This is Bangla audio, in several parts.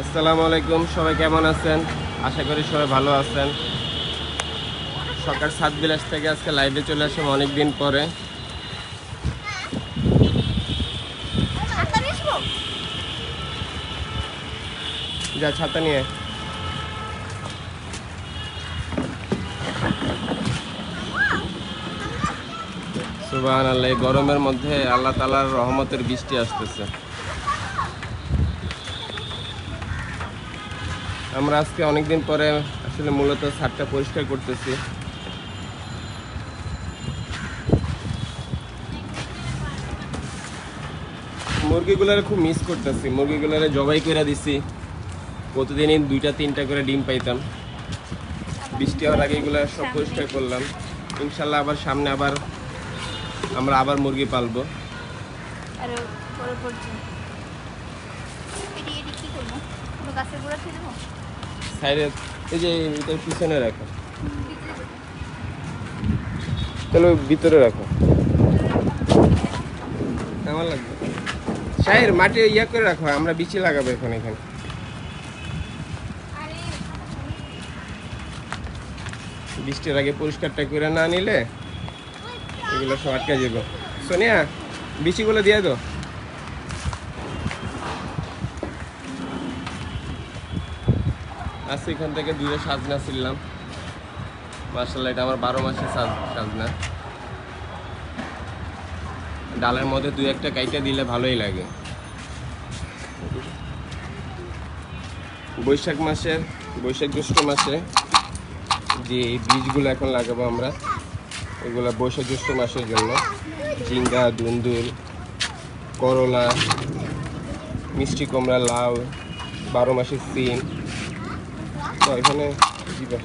আসসালামু আলাইকুম, সবাই কেমন আছেন? আশা করি সবাই ভালো আছেন। সকাল সাত বিলাস থেকে আজকে লাইভে চলে আসলাম অনেক দিন পরে। যা, ছাতা নিয়ে সুবাহ আল্লাহ গরমের মধ্যে আল্লাহ তালার রহমতের বৃষ্টি আসতেছে। আমরা আজকে অনেকদিন পরে আসলে মূলত ছাদটা পরিষ্কার করতেছি। মুরগিগুলারে খুব মিস করতেছি। মুরগিগুলারে জবাই করে দিছি। প্রতিদিনই দুইটা, তিনটা করে ডিম পাইতাম। বৃষ্টি হওয়ার আগে এগুলো সব পরিষ্কার করলাম। ইনশাল্লাহ আবার সামনে আবার আমরা আবার মুরগি পালবো আর পরে পড়ছে এটি এটি কি করব কোনো গাছের গোড়া থেকে দেবো? সাইডে এই যে এটার পিছনে রাখো। তাহলে ভিতরে রাখো। কেমন লাগবে? শাহের মাটি ইয়া করে রাখো আমরা বিচি লাগাবো এখন এখানে। বৃষ্টির আগে পরিষ্কারটা করে না নিলে এগুলো সব আটকে যাব। সোনিয়া বিচিগুলো দিয়ে দাও। আজকে এখান থেকে দূরে সাজনা ছিলাম। মার্শাল্লাহ এটা আমার বারো মাসে সাজনা। ডালের মধ্যে দুই একটা কাইটা দিলে ভালোই লাগে। বৈশাখ মাসের বৈশাখ জ্যৈষ্ঠ মাসে যে বীজগুলো এখন লাগাবো আমরা, এগুলো বৈশাখ জ্যৈষ্ঠ মাসের জন্য। ঝিঙ্গা দুন্দুল করলা, মিষ্টি কুমড়া, লাউ, বারো মাসের সিম। তো এখানে দিবে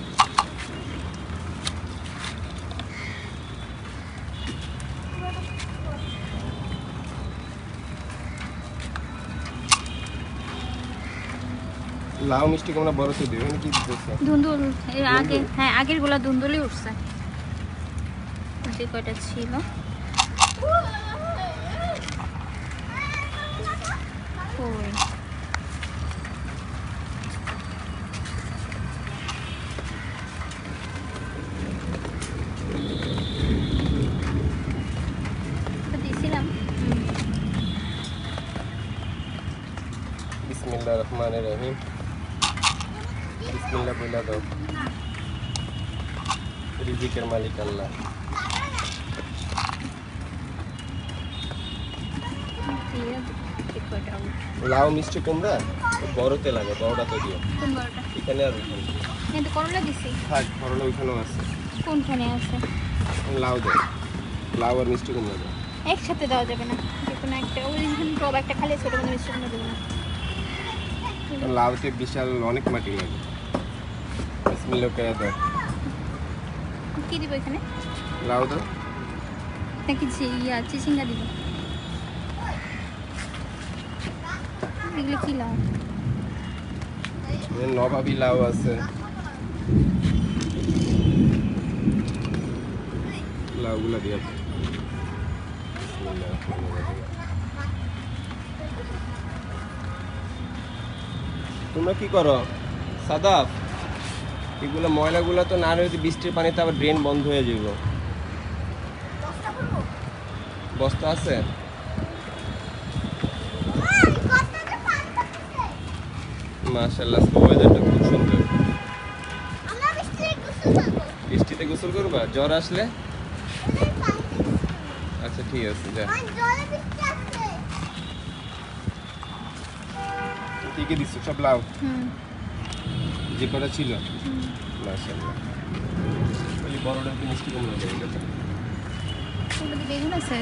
লাউ মিষ্টি কুমড়া বড় তো দিবে এখানে কি দিতেছে? ধুন্দুল এর আগে হ্যাঁ আগেরগুলা ধুন্দুলই উঠছে কয়টা ছিল ওই তো দিয়েছিলাম বিসমিল্লাহ রহমান রহিম বিসমিল্লাহ বইলা দাও রিজিকের মালিক আল্লাহ দিয়ে যে কয়টা উঠছে। লাউ মিষ্টি কুমড়া? বড়তে লাগে বড়টা দিও। এখানে আর ওইখানে করলা দিছি। থাক করলা ওইখানেও আছে। কোনখানে আছে? লাউ দাও লাউ আর মিষ্টি কুমড়া দাও একসাথে দেওয়া যাবে না। যে কোনো একটা ওই টব একটা খালি আছে ওটা মিষ্টি কোনো দেবো না। লাউতে বিশাল অনেক মাটি লাগে বিসমিল্লাহ করে দাও কি দিব এখানে লাউ দাও নাকি ঝি- ইয়া চিচিঙ্গা দিব এগুলো কি লাউ এখানে নবাবি লাউ আছে লাউগুলা দিয়ে দাও। বিসমিল্লাহ তোমরা কি করো? সাদাফ এগুলো ময়লাগুলো তো না রয়েছে বৃষ্টির পানিতে আবার ড্রেন বন্ধ হয়ে যাব বস্তা আছে? মাশাল্লাহ ওয়েদারটা খুব সুন্দর। বৃষ্টিতে গোসল করবা। জ্বর আসলে? আচ্ছা ঠিক আছে যা। কি কি দিচ্ছ সব লাউ। হুম। যে কটা ছিল। হুম। মাশাল্লাহ ওই বড়টা একটু মিষ্টি কম লাগে বেগুন আছে?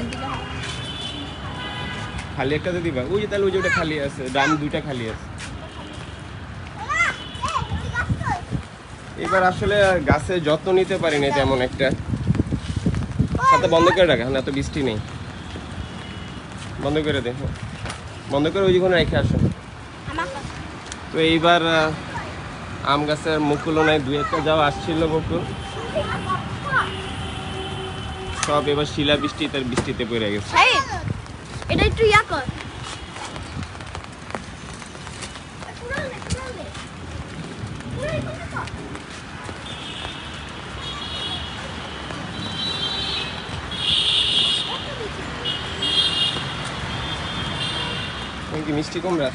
খালি একটাতে দিবা। ওই যে তাহলে ওই যে ওটা খালি আছে। ডান দুইটা খালি আছে। এবার আসলে গাছের যত্ন নিতে পারি না তেমন একটা। সাথে বন্ধ করে রাখা এখন এত বৃষ্টি নেই। বন্ধ করে দে। বন্ধ করে ওই যেখানে রেখে আসো। তো এইবার আম গাছের মুকুলও নাই দু একটা যাও আসছিল মুকুল সব এবার শিলা বৃষ্টি তার বৃষ্টিতে পড়ে গেছে। এটা একটু ইয়া কর। মিষ্টি কুমড়া?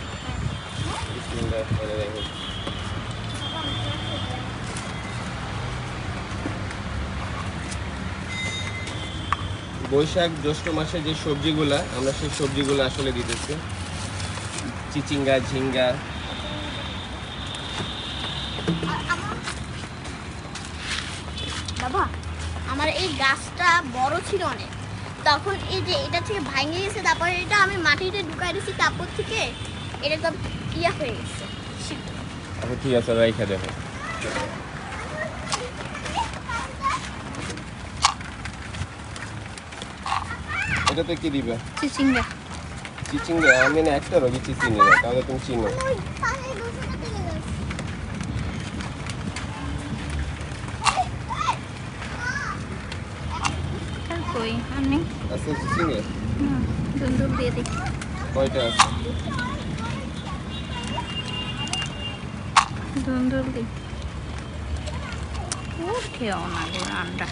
বৈশাখ জ্যৈষ্ঠ মাসে যে সবজিগুলা, আমরা সেই সবজিগুলো আসলে দিতেছি। চিচিঙ্গা, ঝিঙ্গা। আমার এই গাছটা বড় ছিল অনেক। তখন এই যে এটা থেকে ভাঙে গেছে, তারপরে এটা আমি মাটিতে ঢুকাই দিয়েছি তারপর থেকে। এটা তো ইয়া হয়ে গেছে। আচ্ছা ঠিক আছে রাইখা দেখো। এটাতে কি দিবে? চিচিঙ্গা। চিচিঙ্গা আমি না একটা রবি চিচিনি না তাহলে তুমি চিনো। কই আমি? আছে চিচিঙ্গা। দুন্দুল দিয়ে দিই কয়টা আছে? রান্না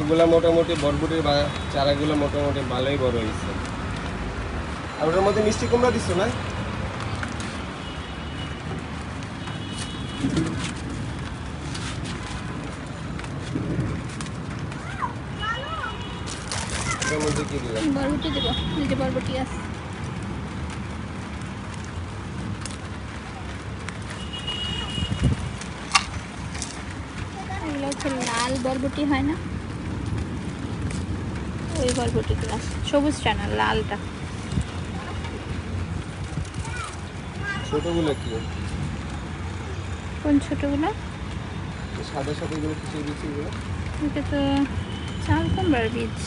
এগুলা মোটামুটি বরবটির চারাগুলো মোটামুটি ভালোই বড় হয়েছে। আর ওটার মধ্যে মিষ্টি কুমড়া দিচ্ছ না? বরবটি লাল বরবটি, হয় না? ওই বরবটিগুলো সবুজটা না লালটা। ছোটগুলো কি? কোন ছোটগুলো? সাদা সাদা গুলো কিসের এগুলো এটা তো চাল কুমড়ার বীজ।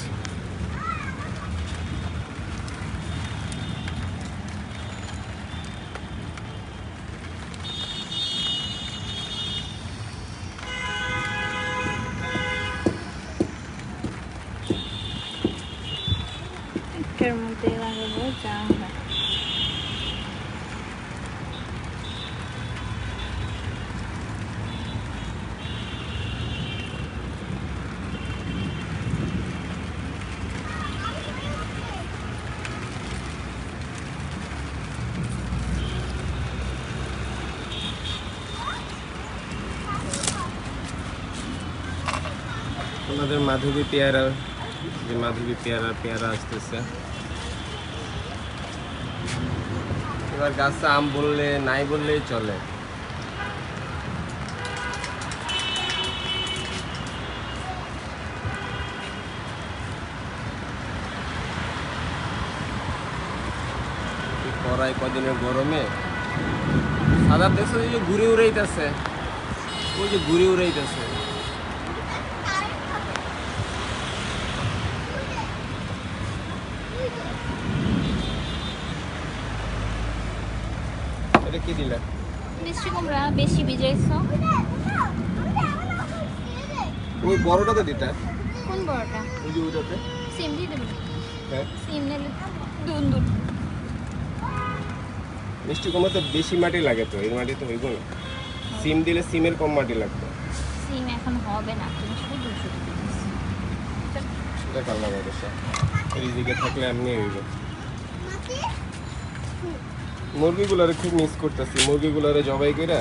মধ্যে লাগাবো আমাদের মাধবী পেয়ারা, যে মাধবী পেয়ারা পেয়ারা আসতেছে। এবার গাছে আম বললে, নাই বললেই চলে। কড়াই কদিনের গরমে? সাদা দেশে যে ঘুরে উড়াইতেছে। ওই যে ঘুরে উড়াইতেছে। এটা কি দিলে? মিষ্টি কুমড়া বেশি ভিজাইছো। ওই বড়টা তো দিতে? কোন বড়টা? ওই যে ওইটাতে। সিম দিয়ে দেবো। হ্যাঁ। সিম নিলে দুন্দুল মিষ্টি কুমড়া তো বেশি মাটি লাগে তো এর মাটি তো হইব না সিম দিলে সিমের কম মাটি লাগবে। সিম এখন হবে না তুমি শুধু শুধু রিজিকে থাকলে এমনি হইব। মুরগিগুলারে খুব মিস করতেছি মুরগিগুলারে জবাই করে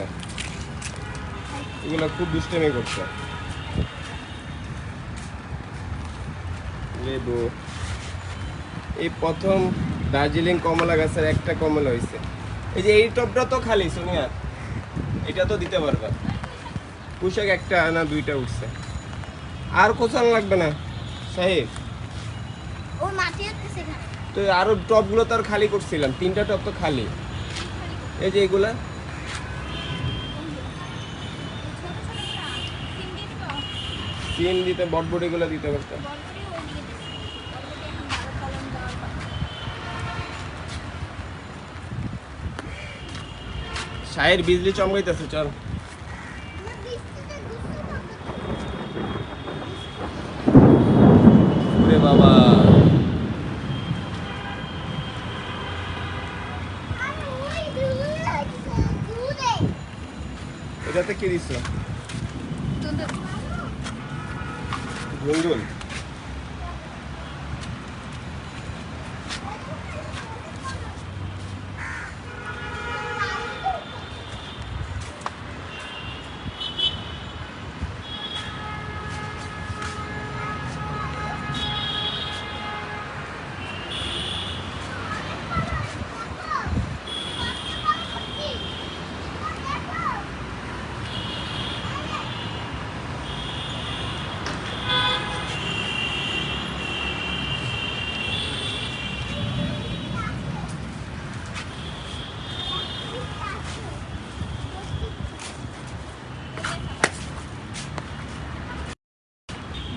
এগুলা খুব দুষ্টামি করছে। লেবু। এই প্রথম দার্জিলিং কমলা গাছের একটা কমলা হয়েছে এই যে এই টপটা তো খালি সোনিয়া। এটা তো দিতে পারবে। পোশাক একটা না দুইটা উঠছে। আর কোথাও লাগবে না? সাহেব। তো আরও টপগুলো তো আর খালি করছিলাম, তিনটা টপ তো খালি। এই যে এগুলা। সিম দিতে বটবটি গুলো দিতে পারতাম শায়ের বিজলি চমকাইতেছে, চল। বাবা। এটাতে কি দিচ্ছ ধুন্দুল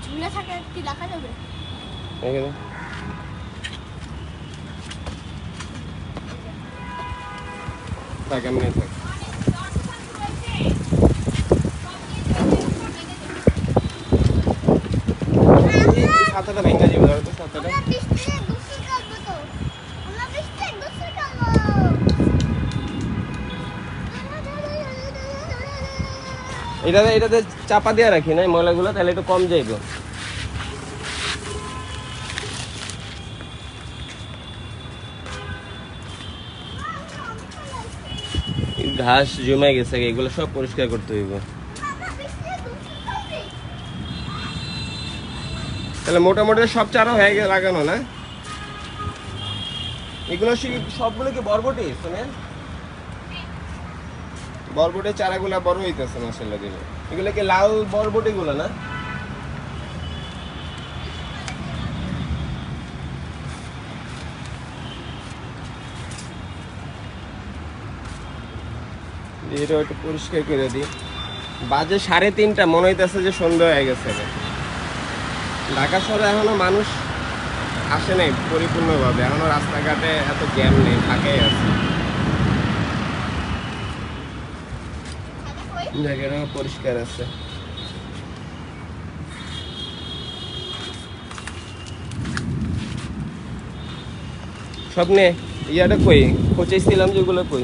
ঝুলে থাকা কি রাখা যাবে এখানে এমনি থাক। ছাতাটা তো তো এটাতে এটাতে চাপা দিয়ে রাখি না ময়লাগুলো, তাহলে একটু কম যাইব। ঘাস জমে গেছে, এগুলো সব পরিষ্কার করতে হইব। তাহলে মোটামুটি সব চারা হয়ে গেছে লাগানো, না? এগুলো সবগুলো কি বরবটি, শোনেন? বরবটের চারাগুলা বড় হইতেছে মাসাল্লাহ দিলে এগুলো কি লাল বরবটি গুলো না? এটা একটু পরিষ্কার করে দিই। বাজে সাড়ে তিনটা, মনে হইতেছে যে সন্ধ্যা হয়ে গেছে। ঢাকা শহরে এখনও মানুষ আসে নাই পরিপূর্ণভাবে। এখনও রাস্তাঘাটে এত জ্যাম নেই ঢাকায় আছে। জায়গাটা পরিষ্কার আছে। স্বপ্নে, ইয়াটা কই? খোঁচাইছিলাম যেগুলো কই?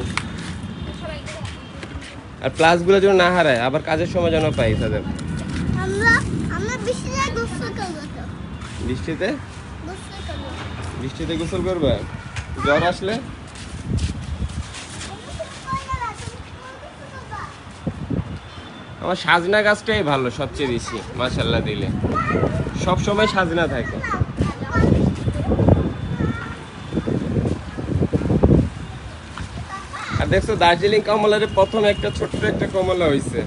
আর প্লাসগুলো যেন না হারায় আবার কাজের সময় যেন পাই তাদের। বৃষ্টিতে বৃষ্টিতে? গোসল করব। জ্বর আসলে? আমার সাজনা গাছটাই ভালো সবচেয়ে বেশি মাশাল্লাহ দিলে। সব সময় সাজনা থাকে। দেখছ দার্জিলিং কমলার প্রথম একটা ছোট্ট একটা কমলা হয়েছে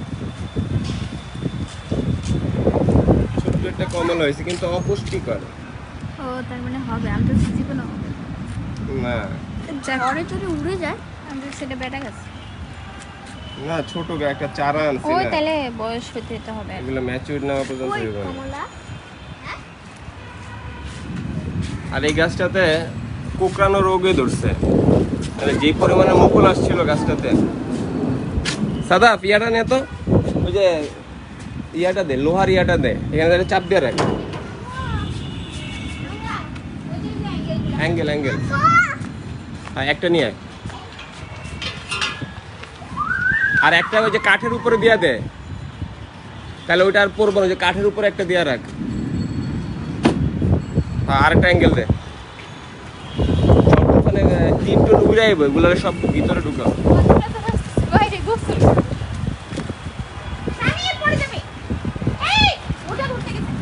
ছোট্ট একটা কমলা হয়েছে কিন্তু অপুষ্টিকর। ও তার মানে হবে আমি তো সিজিবো না। না ঝড়ে যদি উড়ে যায় আমি সেটা বেটা গেছে। না ছোট গা একটা চারা আনছি ও তাহলে বয়স হতে হবে। এগুলো ম্যাচিউর নেওয়া পর্যন্ত হইব আর এই গাছটাতে কোকড়ানো রোগে ধরছে। মানে যে পরিমাণে মুকুল আসছিল গাছটাতে। সাদা ইয়াটা নে তো। ওই যে ইয়াটা দে, লোহার ইয়াটা দে। এখানে চাপ দিয়ে রাখ। অ্যাঙ্গেল অ্যাঙ্গেল হ্যাঁ একটা নিয়ে। আর একটা ওই যে কাঠের উপরে দিয়া দে। তাহলে ওইটা আর পড়ব না যে কাঠের উপরে একটা দিয়া রাখ। হ্যাঁ আরেকটা অ্যাঙ্গেল দে। ডুবে টন উড়ে আইব এগুলো সব ভিতরে ঢুকাও বাইরে গোসল দাঁড়িয়ে পড়ে যাবে এই ওটা ধরতে গেছে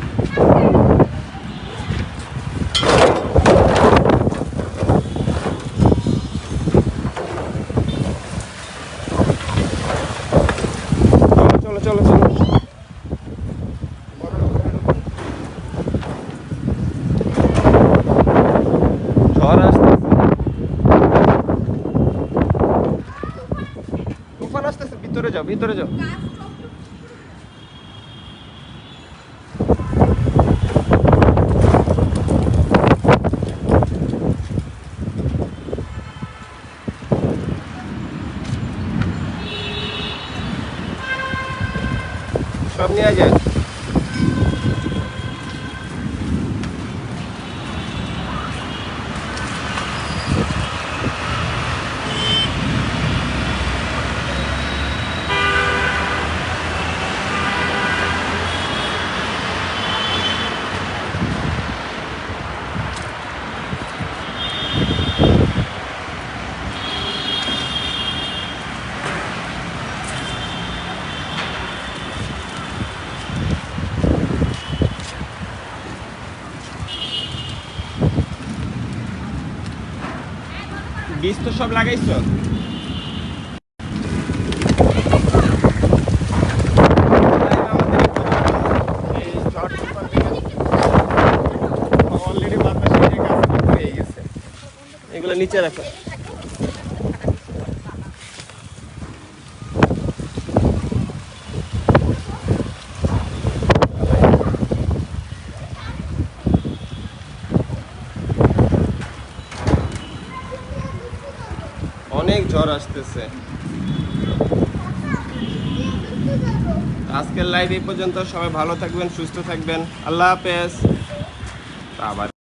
চলো চলো চলো ঝড় আসতেছে তুফান আসতেছে ভিতরে যাও ভিতরে যাও সব নিয়ে যায় বীজ তো সব লাগাইছো? নিচে রাখো অনেক ঝড় আসতেছে। আজকের লাইভ এই পর্যন্ত। সবাই ভালো থাকবেন সুস্থ থাকবেন। আল্লাহ হাফেজ। আবার